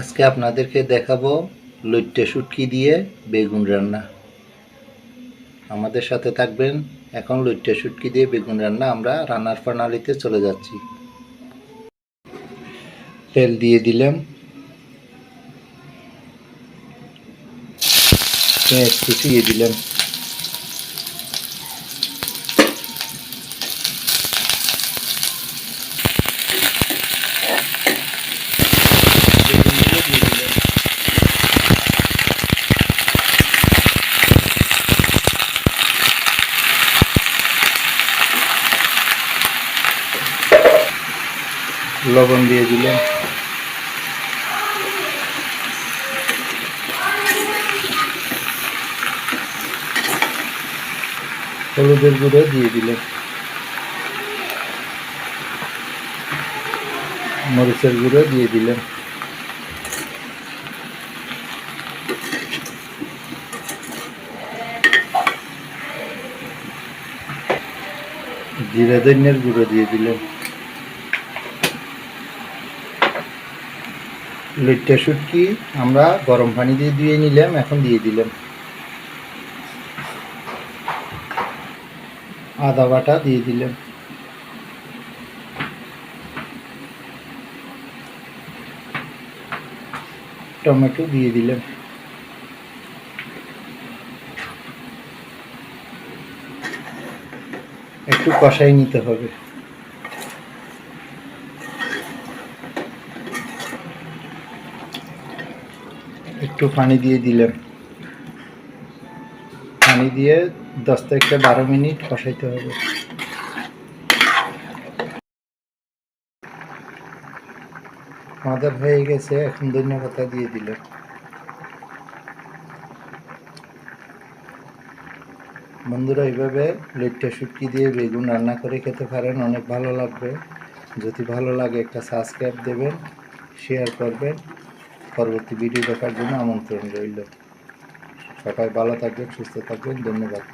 আজকে আপনাদেরকে দেখাবো লইট্টে শুটকি দিয়ে বেগুন রান্না। আমাদের সাথে থাকবেন এখন লইট্টে শুটকি দিয়ে বেগুন রান্না আমরা রান্নার প্রণালীতে চলে যাচ্ছি। তেল দিয়ে দিলাম। পেঁয়াজ কুচিয়ে দিলাম। লবণ দিয়ে দিলাম হলুদের গুঁড়ো দিয়ে দিলাম মরিচের গুঁড়ো দিয়ে দিলাম জিরা ধনিয়ার গুঁড়ো দিয়ে দিলাম লইট্টা শুটকি আমরা গরম পানি দিয়ে ধুয়ে নিলাম, এখন দিয়ে দিলাম। আদা বাটা দিয়ে দিলাম। টমেটো দিয়ে দিলাম। একটু কষাই নিতে হবে। একটু পানি দিয়ে দিলাম পানি দিয়ে দশ থেকে বারো মিনিট কষাইতে হবে। আমাদের হয়ে গেছে, এখন ধনিয়া পাতা দিয়ে দিলাম বন্ধুরা, এইভাবে লেটটা শুটকি দিয়ে বেগুন রান্না করে খেতে পারেন, অনেক ভালো লাগবে। যদি ভালো লাগে একটা সাবস্ক্রাইব দেবেন শেয়ার করবেন। পরবর্তী ভিডিও দেখার জন্য আমন্ত্রণ রইল। সবাই ভালো থাকবেন সুস্থ থাকবেন ধন্যবাদ।